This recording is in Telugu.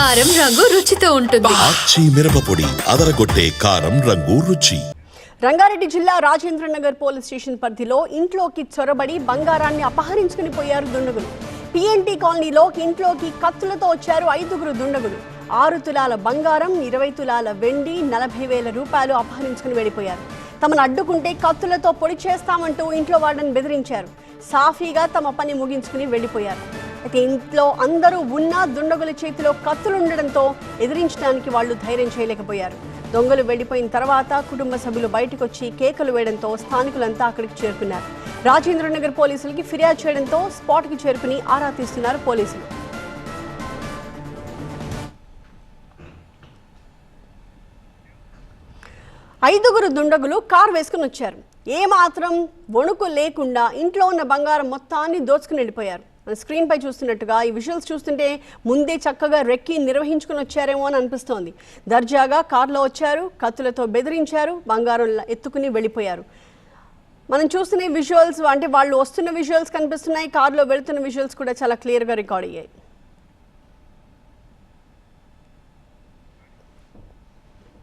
కారం రంగు రుచితో ఉంటుంది. మిరపపొడి అదరగొట్టే కారం రంగు రుచి. రంగారెడ్డి జిల్లా రాజేంద్రనగర్ పోలీస్ స్టేషన్ పరిధిలో ఇంట్లోకి చొరబడి బంగారాన్ని అపహరించుకుని పోయారు దుండగులు. పిఎన్టీ కాలనీలో ఇంట్లోకి కత్తులతో వచ్చారు ఐదుగురు దుండగులు. ఆరు తులాల బంగారం ఇరవై తులాల వెండి నలభై వేల రూపాయలు అపహరించుకుని వెళ్ళిపోయారు. తమను అడ్డుకుంటే కత్తులతో పొడి చేస్తామంటూ ఇంట్లో వాళ్ళని బెదిరించారు. సాఫీగా తమ పని ముగించుకుని వెళ్ళిపోయారు. అయితే ఇంట్లో అందరూ ఉన్నా దుండగుల చేతిలో కత్తులు ఉండడంతో ఎదిరించడానికి వాళ్ళు ధైర్యం చేయలేకపోయారు. దొంగలు వెళ్ళిపోయిన తర్వాత కుటుంబ సభ్యులు బయటకు వచ్చి కేకలు వేయడంతో స్థానికులంతా అక్కడికి చేరుకున్నారు. రాజేంద్రనగర్ పోలీసులకి ఫిర్యాదు చేయడంతో స్పాట్కి చేరుకుని ఆరా తీస్తున్నారు పోలీసులు. ఐదుగురు దుండగులు కారు వేసుకుని వచ్చారు. ఏమాత్రం వణుకు లేకుండా ఇంట్లో ఉన్న బంగారం మొత్తాన్ని దోచుకుని వెళ్ళిపోయారు. స్క్రీన్ పై చూస్తున్నట్టుగా ఈ విజువల్స్ చూస్తుంటే ముందే చక్కగా రెక్కి నిర్వహించుకుని వచ్చారేమో అని అనిపిస్తోంది. దర్జాగా కార్లో వచ్చారు కత్తులతో బెదిరించారు బంగారం ఎత్తుకుని వెళ్ళిపోయారు. మనం చూస్తున్న విజువల్స్ అంటే వాళ్ళు వస్తున్న విజువల్స్ కనిపిస్తున్నాయి కార్లో వెళ్తున్న విజువల్స్ కూడా చాలా క్లియర్గా రికార్డ్ అయ్యాయి.